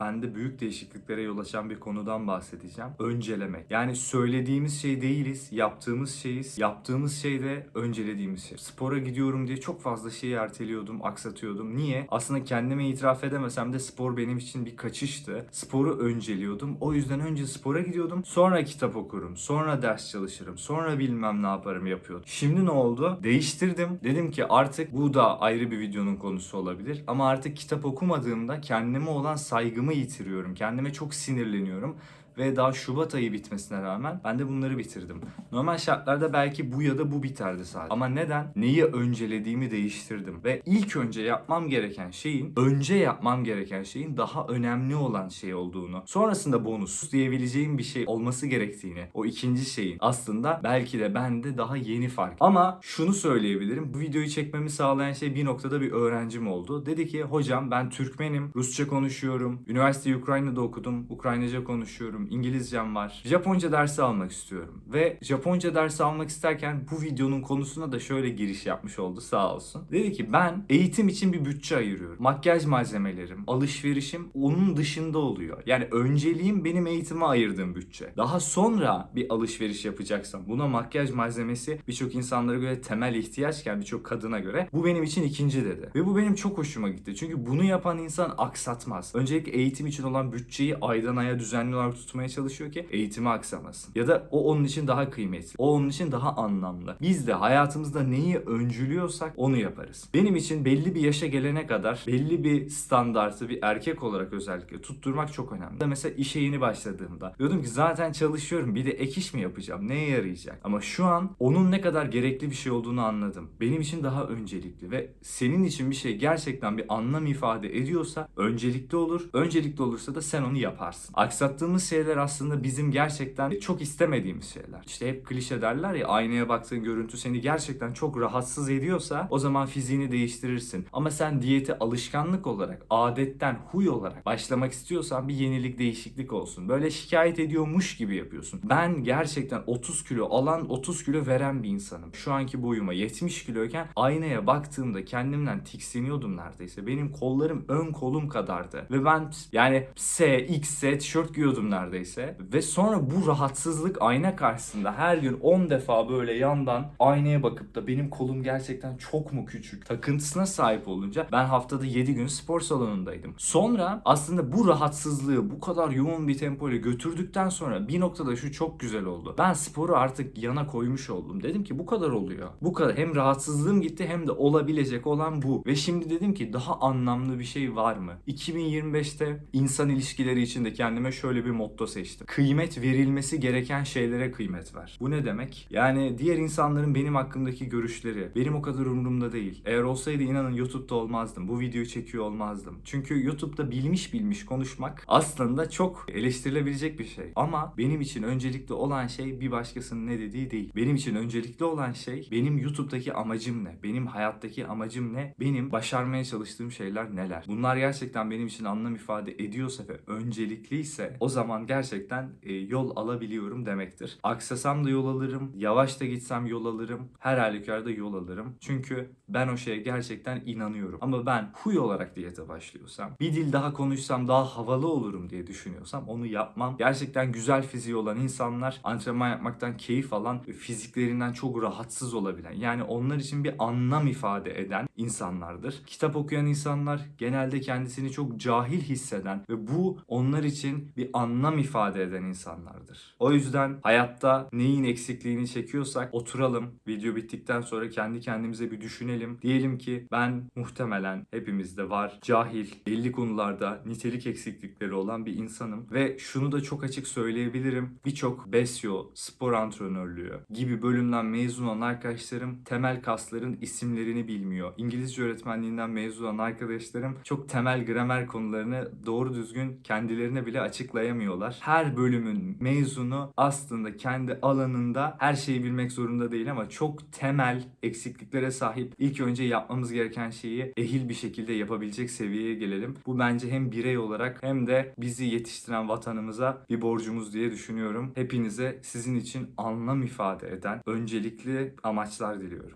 bende büyük değişikliklere yol açan bir konudan bahsedeceğim. Öncelemek. Yani söylediğimiz şey değiliz, yaptığımız şeyiz. Yaptığımız şey de öncelediğimiz şey. Spora gidiyorum diye çok fazla şeyi erteliyordum, aksatıyordum. Niye? Aslında kendime itiraf edemesem de spor benim için bir kaçıştı. Sporu önceliyordum. O yüzden önce spora gidiyordum. Sonra kitap okurum. Sonra ders çalışırım. Sonra bilmem ne yaparım yapıyordum. Şimdi ne oldu? Değiştirdim. Dedim ki artık bu da ayrı bir videonun konusu olabilir. Ama artık kitap okumadığımda kendime olan saygımı yitiriyorum. Kendime çok sinirleniyorum. Ve daha Şubat ayı bitmesine rağmen ben de bunları bitirdim. Normal şartlarda belki bu ya da bu biterdi sadece. Ama neden? Neyi öncelediğimi değiştirdim. Ve ilk önce yapmam gereken şeyin, önce yapmam gereken şeyin daha önemli olan şey olduğunu, sonrasında bonus diyebileceğim bir şey olması gerektiğini, o ikinci şeyin aslında belki de bende daha yeni fark. Ama şunu söyleyebilirim. Bu videoyu çekmemi sağlayan şey bir noktada bir öğrencim oldu. Dedi ki hocam ben Türkmenim, Rusça konuşuyorum, üniversiteyi Ukrayna'da okudum, Ukraynaca konuşuyorum, İngilizcem var. Japonca dersi almak istiyorum. Ve Japonca dersi almak isterken bu videonun konusuna da şöyle giriş yapmış oldu sağ olsun. Dedi ki ben eğitim için bir bütçe ayırıyorum. Makyaj malzemelerim, alışverişim onun dışında oluyor. Yani önceliğim benim eğitime ayırdığım bütçe. Daha sonra bir alışveriş yapacaksam buna makyaj malzemesi birçok insanlara göre temel ihtiyaçken birçok kadına göre bu benim için ikinci dedi. Ve bu benim çok hoşuma gitti. Çünkü bunu yapan insan aksatmaz. Öncelikle eğitim için olan bütçeyi aydan aya düzenli olarak tutmaya çalışıyor ki eğitimi aksamasın. Ya da o onun için daha kıymetli. O onun için daha anlamlı. Biz de hayatımızda neyi öncülüyorsak onu yaparız. Benim için belli bir yaşa gelene kadar belli bir standartı bir erkek olarak özellikle tutturmak çok önemli. Mesela işe yeni başladığımda diyordum ki zaten çalışıyorum bir de ek iş mi yapacağım? Neye yarayacak? Ama şu an onun ne kadar gerekli bir şey olduğunu anladım. Benim için daha öncelikli ve senin için bir şey gerçekten bir anlam ifade ediyorsa öncelikli olur. Öncelikli olursa da sen onu yaparsın. Aksattığımız şeyler aslında bizim gerçekten çok istemediğimiz şeyler. İşte hep klişe derler ya aynaya baktığın görüntü seni gerçekten çok rahatsız ediyorsa o zaman fiziğini değiştirirsin. Ama sen diyete alışkanlık olarak, adetten, huy olarak başlamak istiyorsan bir yenilik, değişiklik olsun. Böyle şikayet ediyormuş gibi yapıyorsun. Ben gerçekten 30 kilo alan, 30 kilo veren bir insanım. Şu anki boyuma 70 kiloyken aynaya baktığımda kendimden tiksiniyordum neredeyse. Benim kollarım ön kolum kadardı. Ve ben yani S, X, tişört giyiyordum neredeyse. Ve sonra bu rahatsızlık ayna karşısında her gün 10 defa böyle yandan aynaya bakıp da benim kolum gerçekten çok mu küçük takıntısına sahip olunca ben haftada 7 gün spor salonundaydım. Sonra aslında bu rahatsızlığı bu kadar yoğun bir tempoyla götürdükten sonra bir noktada şu çok güzel oldu. Ben sporu artık yana koymuş oldum. Dedim ki bu kadar oluyor. Bu kadar. Hem rahatsızlığım gitti hem de olabilecek olan bu. Ve şimdi dedim ki daha anlamlı bir şey var mı? 2025'te insan ilişkileri içinde kendime şöyle bir motto seçtim. Kıymet verilmesi gereken şeylere kıymet ver. Bu ne demek? Yani diğer insanların benim hakkımdaki görüşleri benim o kadar umurumda değil. Eğer olsaydı inanın YouTube'da olmazdım. Bu videoyu çekiyor olmazdım. Çünkü YouTube'da bilmiş bilmiş konuşmak aslında çok eleştirilebilecek bir şey. Ama benim için öncelikli olan şey bir başkasının ne dediği değil. Benim için öncelikli olan şey benim YouTube'daki amacım ne? Benim hayattaki amacım ne? Benim başarmaya çalıştığım şeyler neler? Bunlar gerçekten benim için anlam ifade ediyorsa ve öncelikliyse o zaman gerçekten e, yol alabiliyorum demektir. Aksasam da yol alırım, yavaş da gitsem yol alırım, her halükarda yol alırım. Çünkü ben o şeye gerçekten inanıyorum. Ama ben huy olarak diyete başlıyorsam, bir dil daha konuşsam daha havalı olurum diye düşünüyorsam onu yapmam. Gerçekten güzel fiziği olan insanlar antrenman yapmaktan keyif alan, fiziklerinden çok rahatsız olabilen, yani onlar için bir anlam ifade eden insanlardır. Kitap okuyan insanlar genelde kendisini çok cahil hisseden ve bu onlar için bir anlam ifade eden insanlardır. O yüzden hayatta neyin eksikliğini çekiyorsak oturalım. Video bittikten sonra kendi kendimize bir düşünelim. Diyelim ki ben muhtemelen hepimizde var cahil, belli konularda nitelik eksiklikleri olan bir insanım ve şunu da çok açık söyleyebilirim. Birçok besyo, spor antrenörlüğü gibi bölümden mezun olan arkadaşlarım temel kasların isimlerini bilmiyor. İngilizce öğretmenliğinden mezun olan arkadaşlarım çok temel gramer konularını doğru düzgün kendilerine bile açıklayamıyorlar. Her bölümün mezunu aslında kendi alanında her şeyi bilmek zorunda değil ama çok temel eksikliklere sahip. İlk önce yapmamız gereken şeyi ehil bir şekilde yapabilecek seviyeye gelelim. Bu bence hem birey olarak hem de bizi yetiştiren vatanımıza bir borcumuz diye düşünüyorum. Hepinize sizin için anlam ifade eden öncelikli amaçlar diliyorum.